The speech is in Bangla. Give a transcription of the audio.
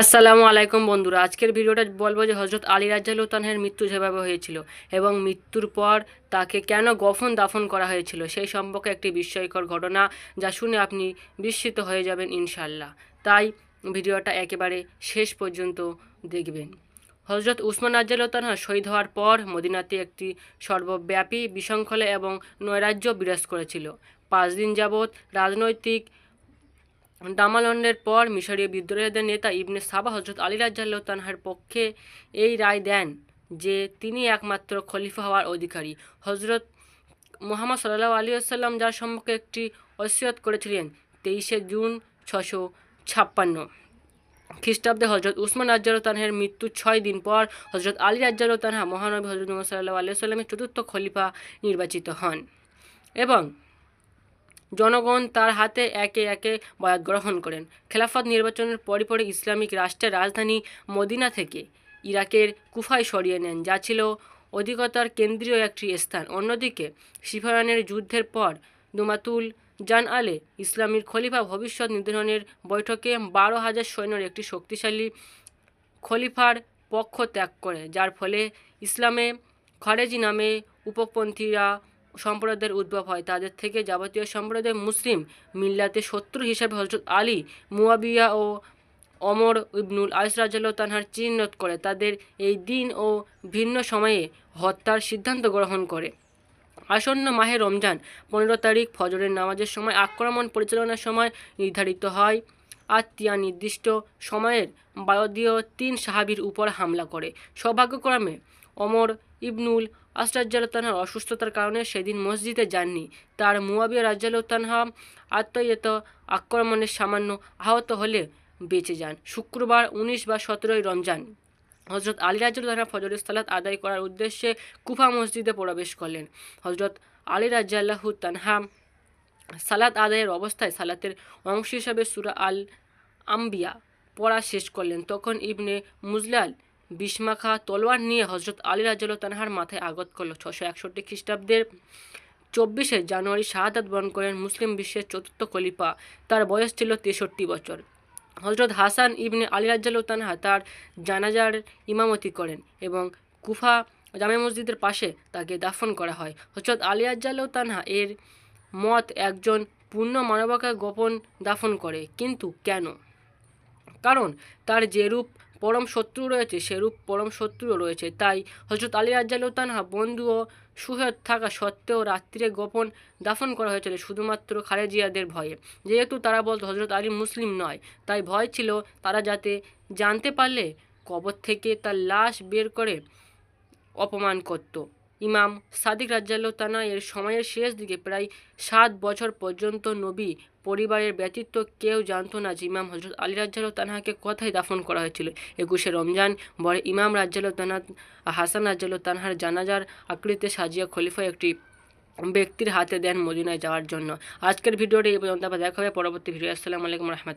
আসসালামু আলাইকুম বন্ধুরা। আজকের ভিডিওটা বলব যে হজরত আলী রাজ্জাল তানহের মৃত্যু যেভাবে হয়েছিল এবং মৃত্যুর পর তাকে কেন গফন দাফন করা হয়েছিল সেই সম্পর্কে একটি বিস্ময়কর ঘটনা যা শুনে আপনি বিস্মিত হয়ে যাবেন ইনশাল্লাহ তাই ভিডিওটা একেবারে শেষ পর্যন্ত দেখবেন। হজরত উসমান রাজ্জাল তানহা শহীদ হওয়ার পর মদিনাতে একটি সর্বব্যাপী বিশৃঙ্খলা এবং নৈরাজ্য বিরাজ করেছিল। পাঁচ দিন যাবৎ রাজনৈতিক দামালন্ডের পর মিশরীয় বিদ্রোহীদের নেতা ইবনে সাবা হজরত আলী রাজ্জাল্লাহ তানহার পক্ষে এই রায় দেন যে তিনি একমাত্র খলিফা হওয়ার অধিকারী। হজরত মোহাম্মদ সাল্লাহ আলী আসাল্লাম যার সম্পর্কে একটি ওসিয়ত করেছিলেন তেইশে জুন ছশো ছাপ্পান্ন। খ্রিস্টাব্দে হজরত উসমান রাজ্জাল তানহের মৃত্যুর ছয় দিন পর হজরত আলী রাজ্জাল তানহা মহানবী হজরত মোহাম্মদ সাল্লাহ আলিয়া সাল্লামের চতুর্থ খলিফা নির্বাচিত হন। এবং জনগণ তার হাতে একে একে বয়াত গ্রহণ করেন। খেলাফত নির্বাচনের পরে পরে ইসলামিক রাষ্ট্রের রাজধানী মদিনা থেকে ইরাকের কুফায় সরিয়ে নেন, যা ছিল অধিকতার কেন্দ্রীয় একটি স্থান। অন্যদিকে সিফারানের যুদ্ধের পর দুমাতুল জান আলে ইসলামীর খলিফা ভবিষ্যৎ নির্ধারণের বৈঠকে বারো হাজার সৈন্যের একটি শক্তিশালী খলিফার পক্ষ ত্যাগ করে, যার ফলে ইসলামে খারেজি নামে উপপন্থীরা সম্প্রদায়ের উদ্ভব হয়। তাদের থেকে যাবতীয় সম্প্রদায় মুসলিম মিল্লাতে শত্রু হিসাবে হজরত আলী, মুয়াবিয়া ও অমর ইবনুল আইস রাজ্লাহ তানহার চিহ্নিত করে তাদের এই দিন ও ভিন্ন সময়ে হত্যার সিদ্ধান্ত গ্রহণ করে। আসন্ন মাহে রমজান, পনেরো তারিখ ফজরের নামাজের সময় আক্রমণ পরিচালনার সময় নির্ধারিত হয়। আত্মীয়া নির্দিষ্ট সময়ের বায়দীয় তিন সাহাবির উপর হামলা করে। সৌভাগ্যক্রমে অমর ইবনুল আসরাজ্জাল তানহার অসুস্থতার কারণে সেদিন মসজিদে যাননি। তার মুয়াবিয়া রাজ্জাল তানহা আত্মীয়ত আক্রমণের সামান্য আহত হলে বেঁচে যান। শুক্রবার উনিশ বা সতেরোই রমজান হজরত আলী রাজুল তানহা ফজরের সালাত আদায় করার উদ্দেশ্যে কুফা মসজিদে প্রবেশ করলেন। হজরত আলী তানহা সালাত আদায়ের অবস্থায় সালাতের অংশ হিসাবে সুরা আল আম্বিয়া পড়া শেষ করলেন। তখন ইবনে মুজলাল বিস্মাখা তলোয়ার নিয়ে হজরত আলী রাজ্জাল তানহার মাথায় আগত করল। ছশো একষট্টি খ্রিস্টাব্দের চব্বিশে জানুয়ারি শাহাদাত বরণ করেন মুসলিম বিশ্বের চতুর্থ খলিফা। তার বয়স ছিল তেষট্টি বছর। হজরত হাসান ইবনে আলী রাজ্জাল তানহা তার জানাজার ইমামতি করেন এবং কুফা জামে মসজিদের পাশে তাকে দাফন করা হয়। হজরত আলী রাজ্জাল তানহা এর মত একজন পূর্ণ মানবকে গোপন দাফন করে। কিন্তু কেন? কারণ তার যেরূপ পরম শত্রু রয়েছে, সেরূপ পরম শত্রুও রয়েছে। তাই হজরত আলী রাজ্জালু তানহা বন্ধু ও সুহেদ থাকা সত্ত্বেও রাত্রিরে গোপন দাফন করা হয়েছিল শুধুমাত্র খারেজিয়াদের ভয়ে। যেহেতু তারা বলত হজরত আলী মুসলিম নয়, তাই ভয় ছিল তারা যাতে জানতে পারলে কবর থেকে তার লাশ বের করে অপমান করত। ইমাম সাদিক রাজ্জাল্লাহ তানা এর সময়ের শেষ দিকে প্রায় সাত বছর পর্যন্ত নবী পরিবারের ব্যতীত কেউ জানতো না যে ইমাম হজরত আলী রাজ্জাল্লাহ তানহাকে কোথায় দাফন করা হয়েছিল। একুশে রমজান বরে ইমাম রাজ্জাল্লাহ তানা হাসান রাজ্জাল্লাহ তানহার জানাজার আকৃতিতে সাজিয়া খলিফা একটি ব্যক্তির হাতে দেন মদিনায় যাওয়ার জন্য। আজকের ভিডিওটি এই পর্যন্ত, আবার দেখা হবে পরবর্তী ভিডিও আসসালামু আলাইকুম রহমতুল্লাহ।